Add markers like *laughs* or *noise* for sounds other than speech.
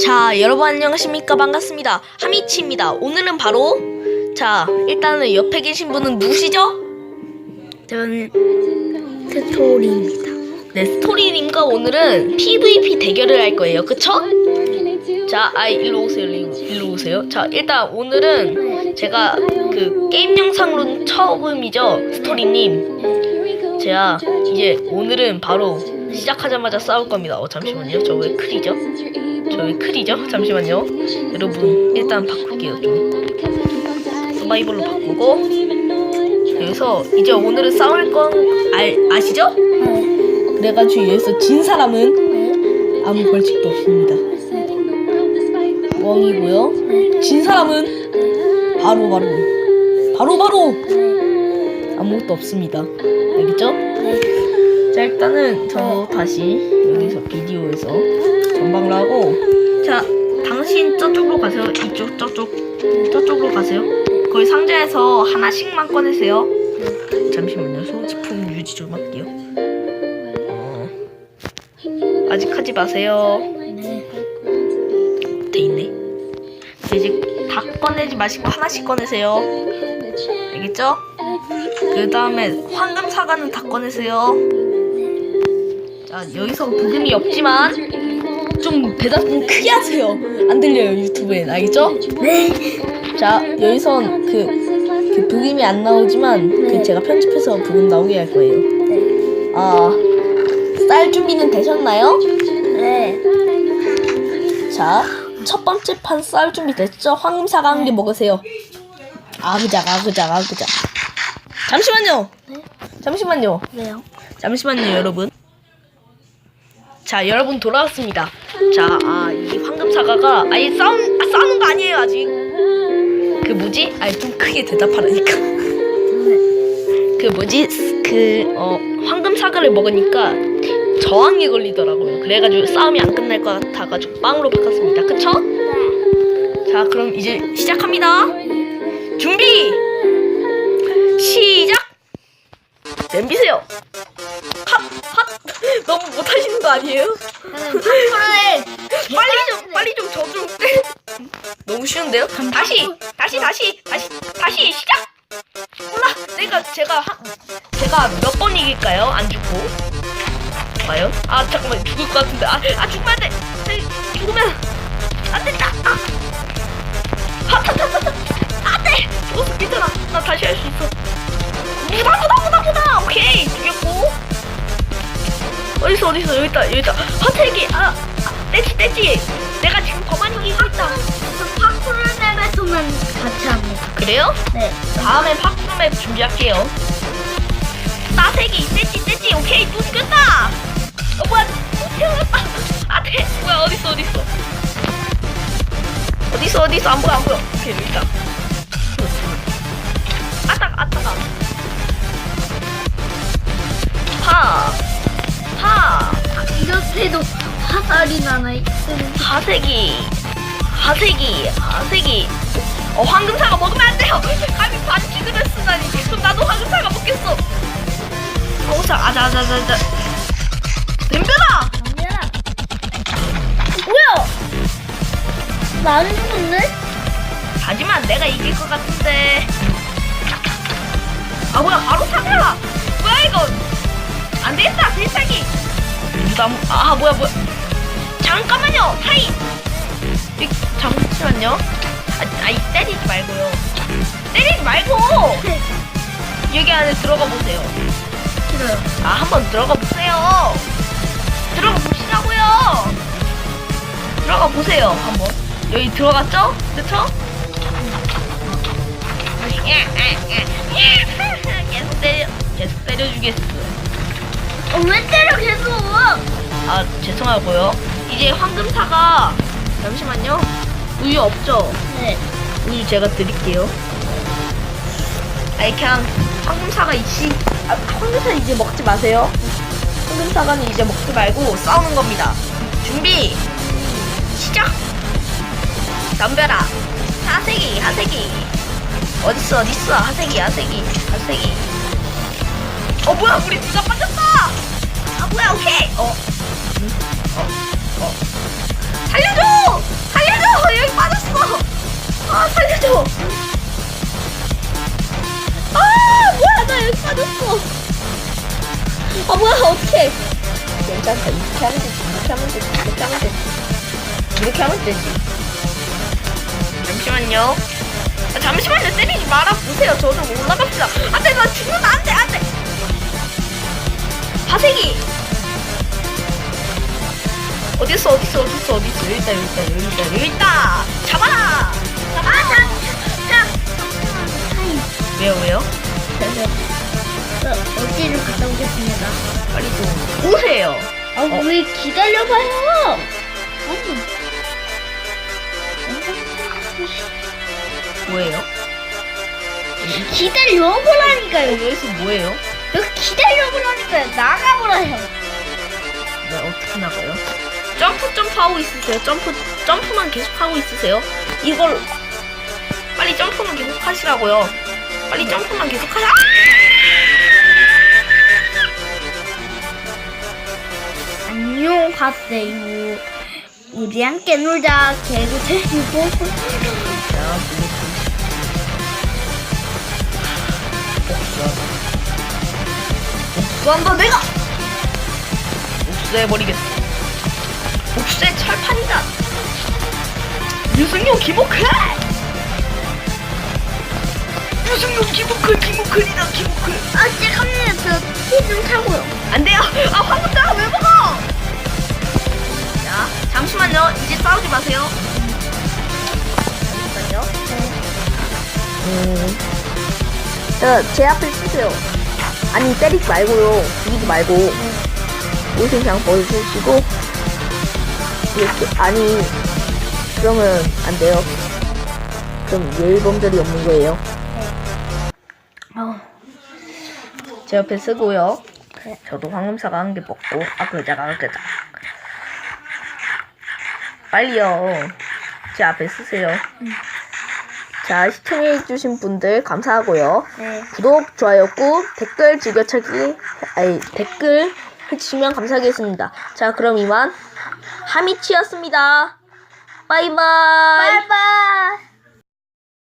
자, 여러분 안녕하십니까? 반갑습니다. 하미치입니다. 오늘은 바로 자, 일단은 옆에 계신 분은 누구시죠? 저는 스토리입니다. 네, 스토리님과 오늘은 PVP 대결을 할 거예요. 그쵸? 자, 아, 일로 오세요, 일로, 일로 오세요. 자, 일단 오늘은 제가 그 게임 영상으로는 처음이죠, 스토리님. 제가 이제 오늘은 바로 시작하자마자 싸울 겁니다. 어, 잠시만요. 저왜 클이죠? 저왜 클이죠? 잠시만요. 여러분, 일단 바꿀게요, 좀. 서바이벌로 바꾸고. 여기서 이제 오늘은 싸울 건 알, 아시죠? 그래가지고 여기서 진 사람은 아무 벌칙도 없습니다. 멍이고요. 진 사람은 바로 바로 바로 바로 아무것도 없습니다. 알겠죠? 자 일단은 저 다시 여기서 비디오에서 전방을 하고 자 당신 저쪽으로 가세요. 이쪽 저쪽 저쪽으로 가세요. 거기 상자에서 하나씩만 꺼내세요. 잠시만요. 소지품 유지 좀 할게요. 어, 아직 하지 마세요. 돼 있네. 자, 이제 다 꺼내지 마시고 하나씩 꺼내세요. 알겠죠? 그 다음에 황금 사과는 다 꺼내세요. 자 여기서 부금이 없지만 좀 대답 좀 크게 하세요. 안 들려요 유튜브엔 알겠죠? 네. 자 여기선 그, 그 부금이 안 나오지만 그 제가 편집해서 부금 나오게 할 거예요. 아쌀 준비는 되셨나요? 네. 자, 첫 번째 판 쌀 준비 됐죠? 황금 사과 한개 먹으세요. 아그작, 아그작, 아그작. 잠시만요. 잠시만요. 왜요? 잠시만요, 여러분. 자, 여러분 돌아왔습니다. 자, 아, 이 황금 사과가 아예 싸운 아, 싸우는 거 아니에요, 아직. 그 뭐지? 아니 좀 크게 대답하라니까. 그 뭐지? 그 어, 황금 사과를 먹으니까 저항이 걸리더라고요. 그래가지고 싸움이 안 끝날 것 같아가지고 빵으로 바꿨습니다. 그쵸? 자, 그럼 이제 시작합니다. 준비! 시작! 냄비세요. 못하시는 거 아니에요? 저는 *laughs* 빨리 좀, 빨리 좀, 저 좀. *laughs* 너무 쉬운데요? 다시, 다시, 다시, 다시, 다시, 시작! 몰라, 내가, 제가, 한, 제가 몇 번 이길까요? 안 죽고. 과연? 아, 잠깐만, 죽을 것 같은데. 아, 아 죽으면 안 돼! 아, 죽으면 안 된다! 아! 하, 하, 하, 하, 하. 어딨어, 어딨어, 여기 있다, 여기 있다. 화태기, 아, 아, 떼지, 떼지! 내가 지금 더 많이 이기고 있다. 저 파프를 맵에서만 같이 합니다. 그래요? 네. 다음에 파크맵 준비할게요. 따세기, 떼지, 떼지, 오케이, 또 죽였다! 어, 뭐야, 또 태어났다! 아, 돼! 뭐야, 어딨어, 어딨어? 어딨어, 어딨어, 안 보여, 안 보여. 오케이, 여기 있다. 아따가, 아따가. 하, 하, 이렇게도 화살이 나나요? 하세기, 하세기, 하세기. 어, 황금사과 먹으면 안 돼요! 감히 반칙을 했으다니. 그럼 나도 황금사과 먹겠어! 황금사, 아자, 아자, 아자, 아자. 덤벼라! 정렬아. 뭐야! 나는 죽었네? 하지만 내가 이길 것 같은데. 아, 뭐야, 바로 사과야! 뭐야, 이건! 안 되겠다, 필살기! 나, 아, 뭐야, 뭐야. 잠깐만요! 타임! 이, 잠시만요. 아, 아이, 때리지 말고요. 때리지 말고! 여기 안에 들어가 보세요. 싫어요. 아, 한번 들어가 보세요. 들어가 보시라고요. 들어가 보세요, 한번. 여기 들어갔죠? 그쵸? *laughs* 계속 때려, 계속 때려주겠어. 어, 왜 때려 계속? 아, 죄송하고요. 이제 황금사가, 잠시만요. 우유 없죠? 네. 우유 제가 드릴게요. 아이, 그냥 황금사가 이씨, 아, 황금사 이제 먹지 마세요. 황금사과는 이제 먹지 말고 싸우는 겁니다. 준비, 시작! 덤벼라. 하세기, 하세기. 어딨어, 어딨어. 하세기, 하세기, 하세기. 어 뭐야 우리 누가 빠졌어? 아 뭐야 오케이. 어, 어, 어. 살려줘! 살려줘! 여기 빠졌어! 아 살려줘! 아 뭐야 나 여기 빠졌어. 아 뭐야 오케이 괜찮다 이렇게 하면 되지 이렇게 하면 되지 이렇게 하면 되지. 이렇게 하면 되지. 잠시만요. 아, 잠시만요. 때리지 말아보세요. 저좀 올라갑시다 안돼 나 죽는다 안돼 안돼. 화색이 어딨어 어딨어 어딨어 어딨어 여기 있다 여기 있다 여기 있다 여기 있다 잡아라 잡아라 왜요 왜요 저 어디를 갔다 오겠습니다. 빨리 좀 오세요 아, 어. 왜 기다려봐요? 아니. 뭐예요 기다려보라니까요. 여기서 뭐예요 여기 기다려보라니까요. 점프 점프 하고 있으세요? 점프 점프만 계속 하고 있으세요? 이걸 빨리 점프만 계속 하시라고요. 빨리 점프만 계속 하자 안녕하세요. 우리 함께 놀자. 개구 데리고. 자, 복수한다 내가! 복수해버리겠어 복수의 철판이다 유승용 기복해 유승용 기복해 기복해이다 기복해 아, 제가 갑니다. 저티좀 타고요. 안 돼요 *laughs* 아 화분자가 왜 먹어 자 잠시만요 이제 싸우지 마세요 잠시만요 음. 자, 제 앞에 쓰세요. 아니, 때리지 말고요. 죽이지 말고. 옷은 그냥 벗으시고. 이렇게, 아니, 그러면 안 돼요. 그럼 예의범절이 없는 거예요. 제 옆에 쓰고요. 저도 황금사가 한개 먹고, 아, 그자가 한 개자. 빨리요. 제 앞에 쓰세요. 자, 시청해주신 분들 감사하고요. 네. 구독, 좋아요 꾹, 댓글 즐겨찾기, 아니, 댓글 해주시면 감사하겠습니다. 자, 그럼 이만 하미치였습니다. 바이바이. 바이바이.